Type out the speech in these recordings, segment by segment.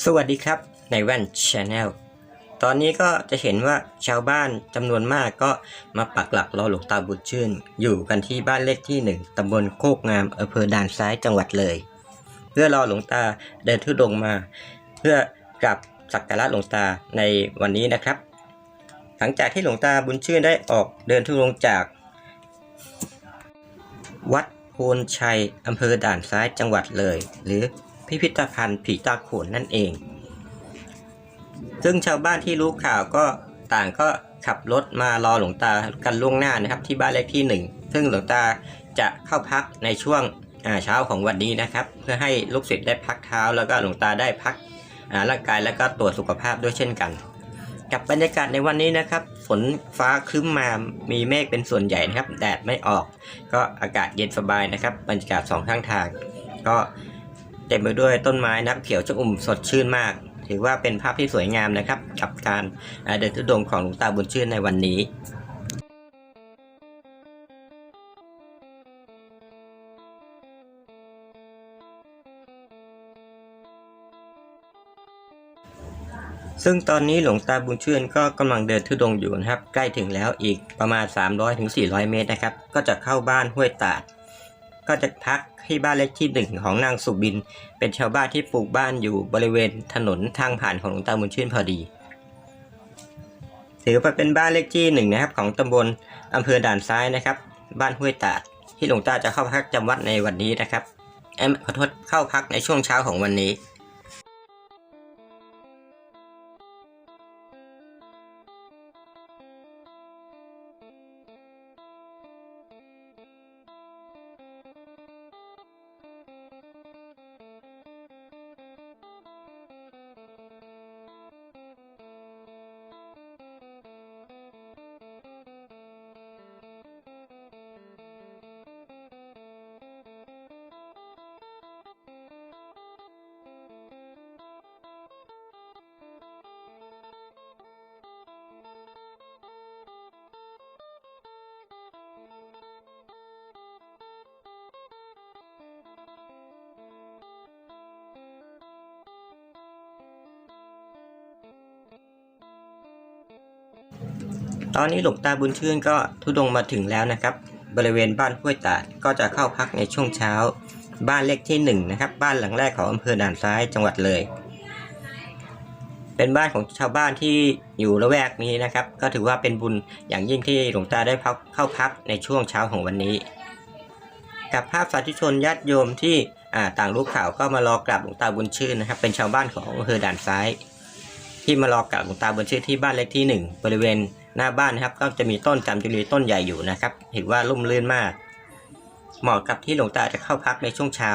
สวัสดีครับในแว่นชาแนลตอนนี้ก็จะเห็นว่าชาวบ้านจำนวนมากก็มาปักหลักรอหลวงตาบุญชื่น อยู่กันที่บ้านเลขที่หนึ่งตำบลโคกงามอำเภอด่านซ้ายจังหวัดเลย เพื่อรอหลวงตาเดินทุดงมา เพื่อกราบสักการะหลวงตาในวันนี้นะครับ หลังจากที่หลวงตาบุญชื่นได้ออกเดินทุดงจาก วัดโพนชัยอำเภอด่านซ้ายจังหวัดเลย หรือ พิพิธภัณฑ์ผีตาโขนนั่นเอง ซึ่งชาวบ้านที่รู้ข่าวก็ต่างก็ขับรถมารอหลวงตากันล่วงหน้านะครับ ที่บ้านเลขที่หนึ่งซึ่งหลวงตาจะเข้าพักในช่วงเช้าของวันนี้นะครับ เพื่อให้ลูกศิษย์ได้พักเท้า แล้วก็หลวงตาได้พักร่างกายแล้วก็ตรวจสุขภาพด้วยเช่นกัน กับบรรยากาศในวันนี้นะครับ ฝนฟ้าครึ้มมามีเมฆเป็นส่วนใหญ่นะครับ แดดไม่ออก ก็อากาศเย็นสบายนะครับ บรรยากาศสองข้างทาง ก็ ต็มไปด้วยต้นไม้นับเขียวชอุ่มสดชื่นมาก ถือว่าเป็นภาพที่สวยงามนะครับ กับการเดินทุดงของหลวงตาบุญชื่นในวันนี้ซึ่งตอนนี้หลวงตาบุญชื่นก็กำลังเดินทุดงอยู่นะครับ ใกล้ถึงแล้วอีกประมาณ 300-400 เมตรนะครับ ก็จะเข้าบ้านห้วยตาด ก็จะพักที่บ้านเลขที่หนึ่งของนางสุบิน เป็นชาวบ้านที่ปลูกบ้านอยู่บริเวณถนนทางผ่านของหลวงตาบุญชื่นพอดี ถือว่าเป็นบ้านเลขที่หนึ่งนะครับ ของตำบลอำเภอด่านซ้ายนะครับ บ้านห้วยตาด ที่หลวงตาจะเข้าพักจำวัดในวันนี้นะครับแอมขอโทษเข้าพักในช่วงเช้าของวันนี้ ตอนนี้หลวงตาบุญชื่นก็ทุดงมาถึงแล้วนะครับ บริเวณบ้านห้วยตาดก็จะเข้าพักในช่วงเช้า บ้านเลขที่หนึ่งนะครับ บ้านหลังแรกของอำเภอด่านซ้ายจังหวัดเลย เป็นบ้านของชาวบ้านที่อยู่ละแวกนี้นะครับ ก็ถือว่าเป็นบุญอย่างยิ่งที่หลวงตาได้พักเข้าพักในช่วงเช้าของวันนี้ กับภาพสาธุชนญาติโยมที่ต่างรู้ข่าวก็มารอกราบหลวงตาบุญชื่นนะครับ เป็นชาวบ้านของอำเภอด่านซ้าย ที่มารอกราบหลวงตาบุญชื่นที่บ้านเลขที่หนึ่งบริเวณ หน้าบ้านนะครับ ก็จะมีต้นจำจุลีต้นใหญ่อยู่นะครับถือว่าร่มรื่นมาก เหมาะกับที่หลวงตาจะเข้าพักในช่วงเช้า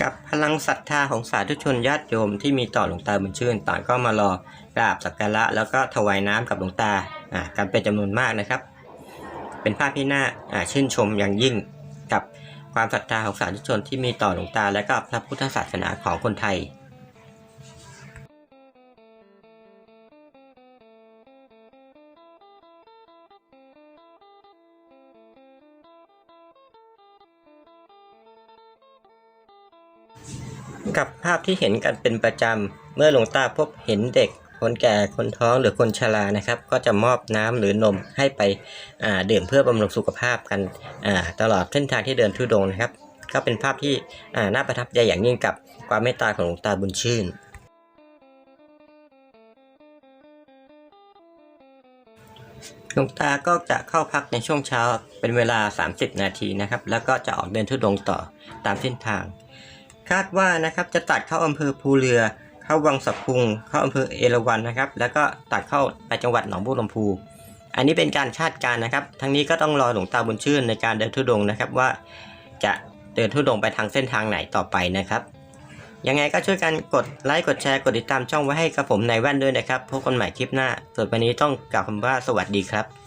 กับพลังศรัทธาของสาธุชนญาติโยมที่มีต่อหลวงตาบุญชื่นต่างก็มารอกราบสักการะแล้วก็ถวายน้ำกับหลวงตาอ่ากันเป็นจำนวนมากนะครับ เป็นภาพที่น่าอ่าชื่นชมอย่างยิ่งกับ ความศรัทธาของสาธุชนที่มีต่อหลวงตาและก็พระพุทธศาสนาของคนไทยกับภาพที่เห็นกันเป็นประจำ เมื่อหลวงตาพบเห็นเด็ก คนแก่คนท้องหรือคนชรานะครับ ก็จะมอบน้ำหรือนมให้ไปดื่มเพื่อบำรุงสุขภาพกันตลอดเส้นทางที่เดินทุดงค์นะครับ ก็เป็นภาพที่น่าประทับใจอย่างยิ่งกับความเมตตาของหลวงตาบุญชื่นหลวงตาก็จะเข้าพักในช่วงเช้าเป็นเวลา 30 นาทีนะครับ แล้วก็จะออกเดินทุดงต่อตามเส้นทาง คาดว่านะครับจะตัดเข้าอำเภอภูเรือ เข้าวังสะพุง เข้าอำเภอเอราวัณนะครับ แล้วก็ตัดเข้าไปจังหวัดหนองบัวลำพู อันนี้เป็นการคาดการณ์นะครับ ทั้งนี้ก็ต้องรอหลวงตาบุญชื่นในการเดินทุดงนะครับว่าจะเดินทุดงไปทางเส้นทางไหนต่อไปนะครับยังไงก็ช่วยกันกดไลค์กดแชร์กดติดตามช่องไว้ให้กับผมในแว่นด้วยนะครับพบกันใหม่คลิปหน้าส่วนวันนี้ต้องกล่าวคำว่าสวัสดีครับ